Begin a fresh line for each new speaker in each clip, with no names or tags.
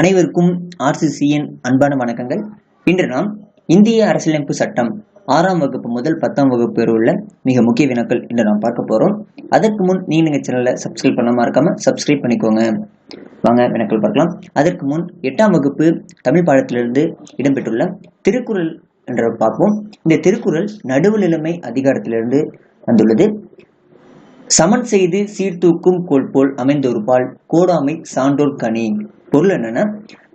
அனைவருக்கும் ஆர்சிசியின் அன்பான வணக்கங்கள். இன்று நாம் இந்திய அரசியலமைப்பு சட்டம் ஆறாம் வகுப்பு முதல் பத்தாம் வகுப்பு வரை உள்ள மிக முக்கிய வினாக்கள் இன்று நாம் பார்க்க போகிறோம் அதற்கு முன் நீங்கள் சேனலை சப்ஸ்கிரைப் பண்ணாமல் இருக்காமல் சப்ஸ்கிரைப் பண்ணிக்கோங்க. வாங்க வினாக்கள் பார்க்கலாம். அதற்கு முன் எட்டாம் வகுப்பு தமிழ் பாடத்திலிருந்து இடம்பெற்றுள்ள திருக்குறள் என்ற பார்ப்போம். இந்த திருக்குறள் நடுவுநிலைமை அதிகாரத்திலிருந்து வந்துள்ளது. சமன் செய்து சீர்தூக்கும் கோல் போல் அமைந்தொருபால் கோடாமை சான்றோர் கனி. பொருள் என்னன்னா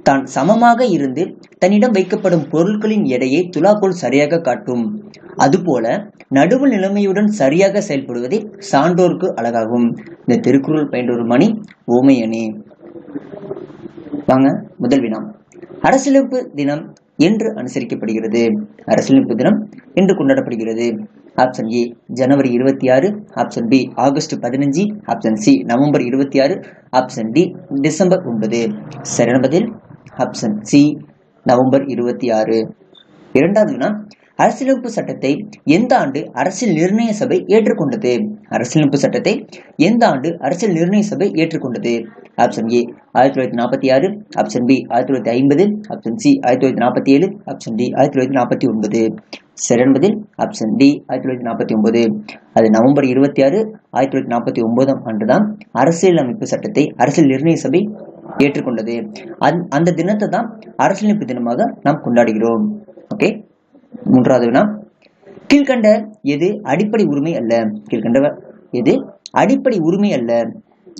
தான் சமமாக இருந்து தன்னிடம் வைக்கப்படும் பொருட்களின் எடையை துலாக்கோல் சரியாக காட்டும். அதுபோல நடுவு நிலைமையுடன் சரியாக செயல்படுவதே சான்றோர்க்கு அழகாகும். இந்த திருக்குறள் பயின்றொரு மணி ஓமையணி வாங்க முதல் வினா. அரசியலமைப்பு தினம் என்று அனுசரிக்கப்படுகிறது. அரசியலமைப்பு தினம் என்று கொண்டாடப்படுகிறது. ஆப்ஷன் ஏ ஜனவரி இருபத்தி ஆறு. ஆப்ஷன் பி ஆகஸ்ட் பதினஞ்சு. ஆப்ஷன் சி நவம்பர் இருபத்தி ஆறு. ஆப்ஷன் டி டிசம்பர் ஒன்பது. சரியான பதில்? ஆப்ஷன் சி நவம்பர் இருபத்தி ஆறு. இரண்டாவது வினா அரசியலமைப்பு சட்டத்தை எந்த ஆண்டு அரசியல் நிர்ணய சபை ஏற்றுக்கொண்டது? அரசியலமைப்பு சட்டத்தை எந்த ஆண்டு அரசியல் நிர்ணய சபை ஏற்றுக்கொண்டது? ஆப்ஷன் ஏ ஆயிரத்தி தொள்ளாயிரத்தி நாற்பத்தி ஆறு. ஆப்ஷன் பி ஆயிரத்தி தொள்ளாயிரத்தி ஐம்பது. ஆப்ஷன் சி ஆயிரத்தி தொள்ளாயிரத்தி நாற்பத்தி ஏழு. ஆப்ஷன் டி ஆயிரத்தி தொள்ளாயிரத்தி நாற்பத்தி ஒன்பது. சரியான பதில் ஆப்ஷன் டி ஆயிரத்தி தொள்ளாயிரத்தி நாற்பத்தி ஒன்பது. அது நவம்பர் இருபத்தி ஆறு ஆயிரத்தி தொள்ளாயிரத்தி நாற்பத்தி ஒன்பதாம் ஆண்டுதான் அரசியலமைப்பு சட்டத்தை அரசியல் நிர்ணய சபை ஏற்றுக்கொண்டது. அந்- அந்த தினத்தை தான் அரசியலமைப்பு தினமாக நாம் கொண்டாடுகிறோம். ஓகே மூன்றாவது வினா. கீழ்கண்ட எது அடிப்படை உரிமை அல்ல? கீழ்கண்ட எது அடிப்படை உரிமை அல்ல?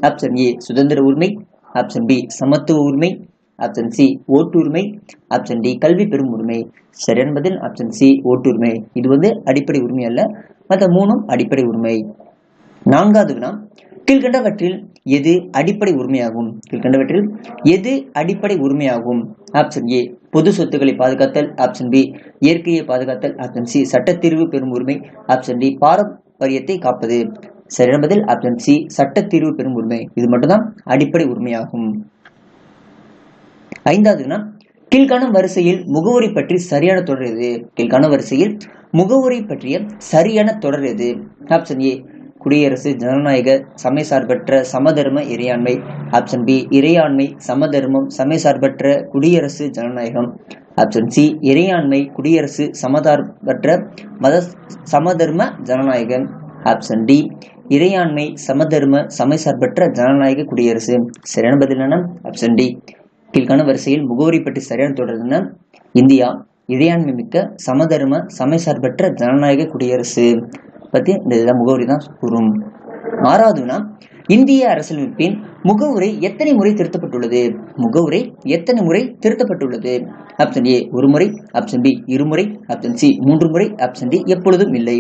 ஆப்ஷன் ஏ சுதந்திர உரிமை. ஆப்ஷன் பி சமத்துவ உரிமை. ஆப்ஷன் சி ஓட்டுரிமை. ஆப்ஷன் டி கல்வி பெறும் உரிமை. சரியான பதில் ஆப்ஷன் சி ஓட்டுரிமை. இது வந்து அடிப்படை உரிமை அல்ல. மற்ற மூணும் அடிப்படை உரிமை. நான்காவது வினா கீழ்கண்டவற்றில் எது அடிப்படை உரிமையாகும்? கீழ்கண்டவற்றில் எது அடிப்படை உரிமையாகும்? ஆப்ஷன் ஏ பொது சொத்துக்களை பாதுகாத்தல். ஆப்ஷன் பி இயற்கையை பாதுகாத்தல். ஆப்ஷன் சி சட்டத்தீர்வு பெறும் உரிமை. ஆப்ஷன் டி பாரம்பரியத்தை காப்பது. சரியான பதில் ஆப்ஷன் சி சட்டத்தீர்வு பெறும் உரிமை. இது மட்டும்தான் அடிப்படை உரிமையாகும். ஐந்தாவதுனா கீழ்காணும் வரிசையில் முகவரி பற்றி சரியான தொடர் எது? கீழ்காணும் வரிசையில் முகவரி பற்றிய சரியான தொடர் எது? ஆப்ஷன் ஏ குடியரசு ஜனநாயக சமயசார்பற்ற சமதர்ம இறையாண்மை. ஆப்ஷன் பி இறையாண்மை சமதர்மம் சமயசார்பற்ற குடியரசு ஜனநாயகம். ஆப்ஷன் சி இறையாண்மை குடியரசு சமதார்பற்ற மத சமதர்ம ஜனநாயகம். ஆப்ஷன் டி இறையாண்மை சமதர்ம சமயசார்பற்ற ஜனநாயக குடியரசு. சரியான பதில் ஆப்ஷன் டி கீழ்கான வரிசையில் முகவரி பற்றி சரியான தொடர்னா இந்தியா இறையாண்மை மிக்க சமதர்ம சமயசார்பற்ற ஜனநாயக குடியரசு. பத்தி இந்த இதெல்லாம் முகவரி தான் கூறும். ஆறாவதுனா இந்திய அரசியலமைப்பின் முகவுரை எத்தனை முறை திருத்தப்பட்டுள்ளது? முகவுரை எத்தனை முறை திருத்தப்பட்டுள்ளது? ஆப்ஷன் ஏ ஒரு முறை. ஆப்ஷன் பி இருமுறை. ஆப்ஷன் சி மூன்று முறை. ஆப்ஷன் டி எப்பொழுதும் இல்லை.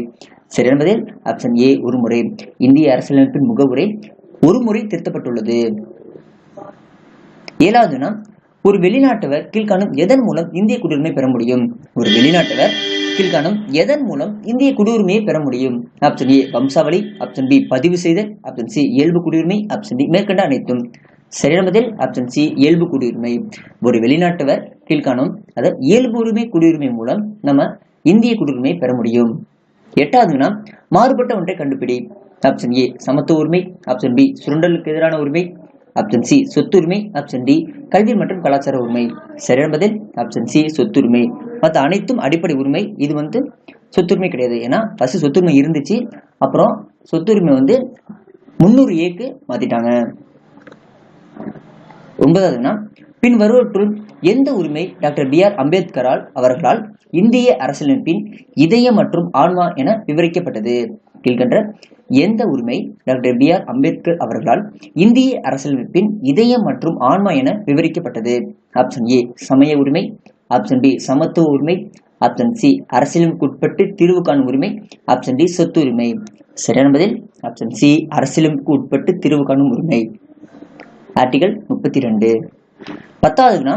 சரியான பதில் ஆப்ஷன் ஏ ஒரு முறை. இந்திய அரசியலமைப்பின் முகவுரை ஒரு முறை திருத்தப்பட்டுள்ளது. ஏழாவது ஒரு வெளிநாட்டவர் கீழ்காணும் எதன் மூலம் இந்திய குடியுரிமை பெற முடியும்? ஒரு வெளிநாட்டவர் கீழ்காணும் எதன் மூலம் இந்திய குடியுரிமையை பெற முடியும்? ஆப்ஷன் ஏ வம்சாவளி. ஆப்ஷன் பி பதிவு செய்தல் ஆப்ஷன் சி இயல்பு குடியுரிமை. ஆப்ஷன் டி மேற்கண்ட அனைத்தும். சரியான பதில் ஆப்ஷன் சி இயல்பு குடியுரிமை. ஒரு வெளிநாட்டவர் கீழ்காணும் அதாவது இயல்பு உரிமை குடியுரிமை மூலம் நம்ம இந்திய குடியுரிமை பெற முடியும். எட்டாவதுன்னா மாறுபட்ட ஒன்றை கண்டுபிடி. ஆப்ஷன் ஏ சமத்துவ உரிமை. ஆப்ஷன் பி சுரண்டலுக்கு எதிரான உரிமை. ஆப்ஷன் சி சொத்துரிமை ஆப்ஷன் டி கல்வி மற்றும் கலாச்சார உரிமை. சரியான பதில்? ஆப்ஷன் சி சொத்துரிமை மற்ற அனைத்தும் அடிப்படை உரிமை. இது வந்து சொத்துரிமை கிடையாது. ஏன்னா ஃபர்ஸ்ட் சொத்துரிமை இருந்துச்சு. அப்புறம் சொத்துரிமை வந்து முந்நூறு ஏக்கு மாத்திட்டாங்க. ஒன்பதாவதுன்னா பின் வருவற்றுள் எந்த உரிமை டாக்டர் பி ஆர் அம்பேத்கரால் அவர்களால் இந்திய அரசியலமைப்பின் இதயம் மற்றும் ஆன்மா என விவரிக்கப்பட்டது? கீழ்கண்ட எந்த உரிமை டாக்டர் பி ஆர் அம்பேத்கர் அவர்களால் இந்திய அரசியலமைப்பின் இதயம் மற்றும் ஆன்மா என விவரிக்கப்பட்டது? ஆப்ஷன் ஏ சமய உரிமை. ஆப்ஷன் பி சமத்துவ உரிமை. ஆப்ஷன் சி அரசியலமைப்புக்குட்பட்டு தீர்வு காணும் உரிமை. ஆப்ஷன் டி சொத்து உரிமை. சரியான பதில்? ஆப்ஷன் சி அரசியலமைப்புக்கு உட்பட்டு தீர்வு காணும் உரிமை. ஆர்டிகல் முப்பத்தி ரெண்டு. பத்தாவதுனா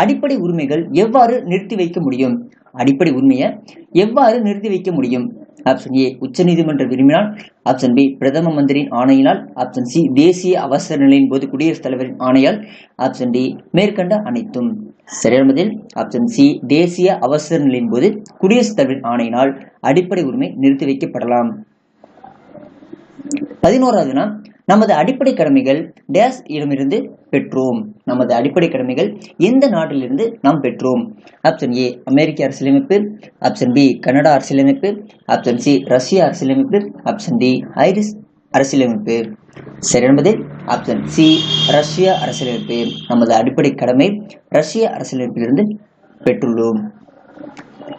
அடிப்படை உரிமைகள் எவ்வாறு நிறுத்தி வைக்க முடியும்? அடிப்படை உரிமையை எவ்வாறு நிறுத்தி வைக்க முடியும்? ஆப்ஷன் ஏ உச்சநீதிமன்றம் விரும்பினால். ஆப்ஷன் பி பிரதம மந்திரியின் ஆணையினால். ஆப்ஷன் சி தேசிய அவசர நிலையின் போது குடியரசுத் தலைவரின் ஆணையால். ஆப்ஷன் டி மேற்கண்ட அனைத்தும். சரியான பதில். ஆப்ஷன் சி தேசிய அவசர நிலையின் போது குடியரசுத் தலைவரின் ஆணையினால் அடிப்படை உரிமை நிறுத்தி வைக்கப்படலாம். பதினோராவது நமது அடிப்படை கடமைகள் டேஸ் இடமிருந்து பெற்றோம். நமது அடிப்படை கடமைகள் எந்த நாட்டிலிருந்து நாம் பெற்றோம்? ஆப்ஷன் ஏ அமெரிக்க அரசியலமைப்பு. ஆப்ஷன் பி கனடா அரசியலமைப்பு. ஆப்ஷன் சி ரஷ்ய அரசியலமைப்பு. ஆப்ஷன் டி ஐரிஸ் அரசியலமைப்பு. சரி என்பது. ஆப்ஷன் சி ரஷ்ய அரசியலமைப்பு. நமது அடிப்படை கடமை ரஷ்ய அரசியலமைப்பிலிருந்து பெற்றுள்ளோம்.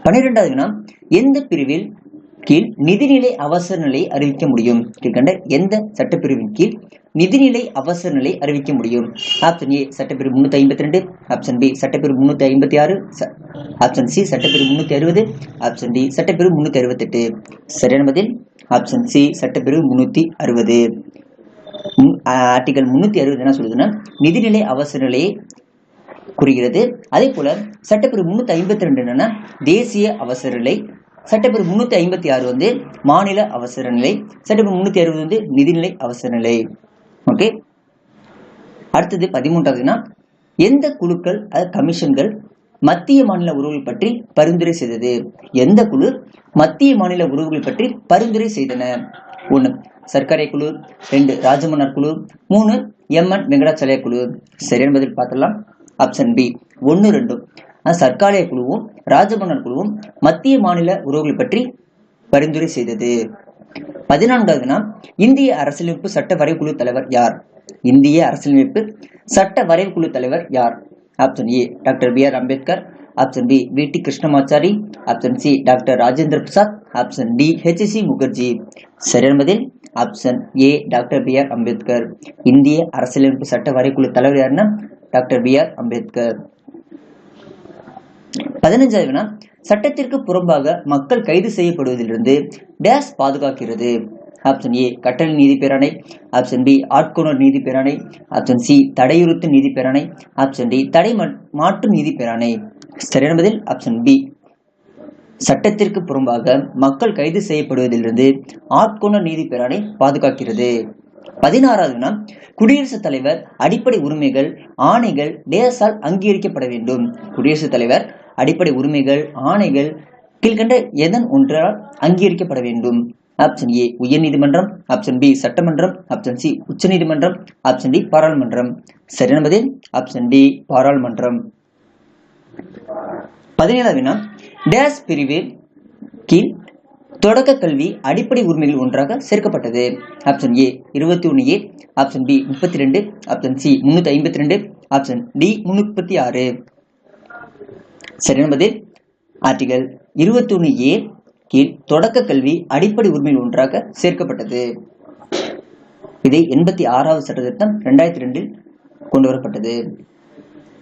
பன்னிரெண்டாவது வினா எந்த பிரிவில் கீழ் நிதிநிலை அவசர நிலை அறிவிக்க முடியும். கீழ்கண்ட எந்த சட்டப்பிரிவின் கீழ் நிதிநிலை அவசர நிலை அறிவிக்க முடியும்? ஆப்ஷன் ஏ சட்டப்பிரிவு முன்னூத்தி ஐம்பத்தி ரெண்டு ஆப்ஷன் பி சட்டப்பிரிவு முன்னூத்தி ஐம்பத்தி ஆறு. ஆப்ஷன் சி சட்டப்பிரிவு முன்னூத்தி அறுபது. ஆப்ஷன் டி சட்டப்பிரிவு முன்னூத்தி அறுபத்தெட்டு. சரியான பதில்? ஆப்ஷன் சி சட்டப்பிரிவு முன்னூத்தி அறுபது. ஆர்டிகல் முன்னூத்தி அறுபது என்ன சொல்லுதுன்னா நிதிநிலை அவசர நிலையை குறிக்கிறது. அதே போல சட்டப்பிரிவு முன்னூத்தி ஐம்பத்தி ரெண்டு என்னன்னா தேசிய அவசர நிலை சட்டப்பிரிவு முன்னூத்தி ஐம்பத்தி ஆறு வந்து மாநில அவசர நிலை சட்டப்பிரிவு முன்னூத்தி அறுபது வந்து நிதிநிலை அவசர நிலை. ஓகே அடுத்தது பதிமூன்றாவதுன்னா எந்த குழுக்கள் அது கமிஷன்கள் மத்திய மாநில உறவுகள் பற்றி பரிந்துரை செய்தது? எந்த குழு? மத்திய மாநில உறவுகள் பற்றி பரிந்துரை செய்தன? ஒன்று சர்க்கரை குழு ரெண்டு ராஜமன்னார் குழு மூணு எம் என் வெங்கடாச்சலய குழு. சரியான பதில் பார்த்தலாம் ஆப்ஷன் பி ஒன்று ரெண்டும். சர்க்காலய குழுவும் ராஜமன்னர் குழுவும் மத்திய மாநில உறவுகள் பற்றி பரிந்துரை செய்தது. பதினான்காவது நாள் இந்திய அரசியலமைப்பு சட்ட வரைவுக்குழு தலைவர் யார்? இந்திய அரசியலமைப்பு சட்ட வரைவுக்குழு தலைவர் யார்? Option A doctor B R Ambedkar. Option B V T Krishnamachari. Option C doctor Rajendra Prasad. Option D H C Mukherjee. சரியான பதில் option A doctor B R Ambedkar. இந்திய அரசியலமைப்பு சட்ட வரைக்குழு தலைவர் யாருன்னா டாக்டர் பி ஆர் அம்பேத்கர். பதினஞ்சாவது வினா சட்டத்திற்கு புறம்பாக மக்கள் கைது செய்யப்படுவதிலிருந்து டேஸ் பாதுகாக்கிறது. ஆப்ஷன் ஏ கட்டளை நீதி பேரணை. ஆப்ஷன் பி ஆட்கொணர் நீதி பேரணை. ஆப்ஷன் சி தடையுறுத்து நீதி பேரணை. ஆப்ஷன் டி தடை மாற்று நீதி பேரணை. சரியான பதில் ஆப்ஷன் பி. சட்டத்திற்கு புறம்பாக மக்கள் கைது செய்யப்படுவதிலிருந்து ஆட்கொணர் நீதி பேரணை பாதுகாக்கிறது. பதினாறாவது குடியரசுத் தலைவர் அடிப்படை உரிமைகள் ஆணைகள் டேஸால் அங்கீகரிக்கப்பட வேண்டும். குடியரசுத் தலைவர் அடிப்படை உரிமைகள் ஆணைகள் கீழ்கண்ட எதன் ஒன்றால் அங்கீகரிக்கப்பட வேண்டும். ஆப்ஷன் ஏ உயர் நீதிமன்றம் ஆப்ஷன் பி சட்டமன்றம். ஆப்ஷன் சி உச்ச நீதிமன்றம் ஆப்ஷன் டி பாராளுமன்றம் சரியான பதில் ஆப்ஷன் டி பாராளுமன்றம். பதினேழாவது வினா. டேஸ் பிரிவு கீழ் தொடக்க கல்வி அடிப்படை உரிமைகள் ஒன்றாக சேர்க்கப்பட்டது. ஆப்ஷன் ஏ இருபத்தி ஒன்று ஏ. ஆப்ஷன் பி முப்பத்தி ரெண்டு. ஆப்ஷன் சி முன்னூத்தி ஐம்பத்தி ரெண்டு. ஆப்ஷன் டி முன்னூத்தி ஆறு. சரி என்பது ஆர்டிகல் இருபத்தி ஏ கீழ் தொடக்க கல்வி அடிப்படை உரிமையில் ஒன்றாக சேர்க்கப்பட்டது. இது எண்பத்தி ஆறாவது சட்டத்திட்டம் ரெண்டாயிரத்தி ரெண்டில் கொண்டு வரப்பட்டது.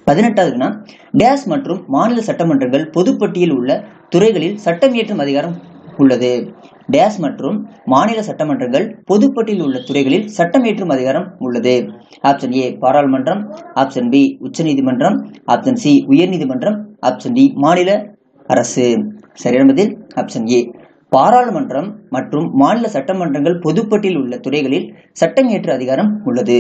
பதினெட்டாவதுனா டேஸ் மற்றும் மாநில சட்டமன்றங்கள் பொதுப்பட்டியல் உள்ள துறைகளில் சட்டம் இயற்றும் அதிகாரம் உள்ளது. டேஸ் மற்றும் மாநில சட்டமன்றங்கள் பொதுப்பட்டியில் உள்ள துறைகளில் சட்டம் ஏற்றும் அதிகாரம் உள்ளது. ஆப்ஷன் ஏ பாராளுமன்றம். ஆப்ஷன் பி உச்சநீதிமன்றம். ஆப்ஷன் சி உயர்நீதிமன்றம். ஆப்ஷன் டி மாநில அரசு. சரியான பதில் ஆப்ஷன் ஏ பாராளுமன்றம் மற்றும் மாநில சட்டமன்றங்கள் பொதுப்பட்டியில் உள்ள துறைகளில் சட்டம் ஏற்று அதிகாரம் உள்ளது.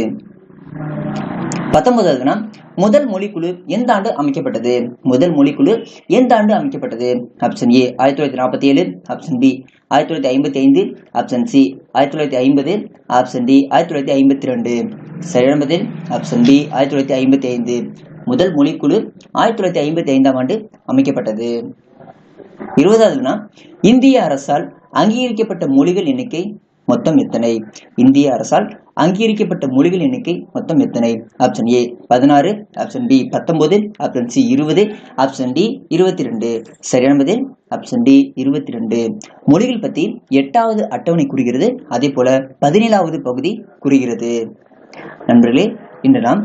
பத்தொன்பதாவதுனா முதல் மொழிக்குழு எந்த ஆண்டு அமைக்கப்பட்டது? முதல் மொழிக்குழு எந்த ஆண்டு அமைக்கப்பட்டது? ஆப்ஷன் ஏ ஆயிரத்தி தொள்ளாயிரத்தி நாற்பத்தி ஏழு. ஆப்ஷன் பி ஆயிரத்தி தொள்ளாயிரத்தி ஐம்பத்தி ஐந்து. ஆப்ஷன் சி ஆயிரத்தி தொள்ளாயிரத்தி ஐம்பது. ஆப்ஷன் டி ஆயிரத்தி தொள்ளாயிரத்தி ஐம்பத்தி ரெண்டு சரியான பதில் ஆப்ஷன் பி ஆயிரத்தி தொள்ளாயிரத்தி ஐம்பத்தி ஐந்து. முதல் மொழிக்குழு ஆயிரத்தி தொள்ளாயிரத்தி ஐம்பத்தி ஐந்தாம் ஆண்டு அமைக்கப்பட்டது. இருபதாவதுனா இந்திய அரசால் அங்கீகரிக்கப்பட்ட மொழிகள் எண்ணிக்கை மொத்தம் எத்தனை? இந்திய அரசால் அங்கீகரிக்கப்பட்ட மொழிகள் எண்ணிக்கை மொத்தம் எத்தனை? ஆப்ஷன் ஏ பதினாறு ஆப்ஷன் பி பத்தொன்பது ஆப்ஷன் சி இருபது ஆப்ஷன் டி இருபத்தி ரெண்டு சரியான பதில்? ஆப்ஷன் டி இருபத்தி ரெண்டு மொழிகள் பத்தி எட்டாவது அட்டவணை குறிகிறது அதே போல பதினேழாவது பகுதி குறிகிறது. நண்பர்களே இன்று நாம்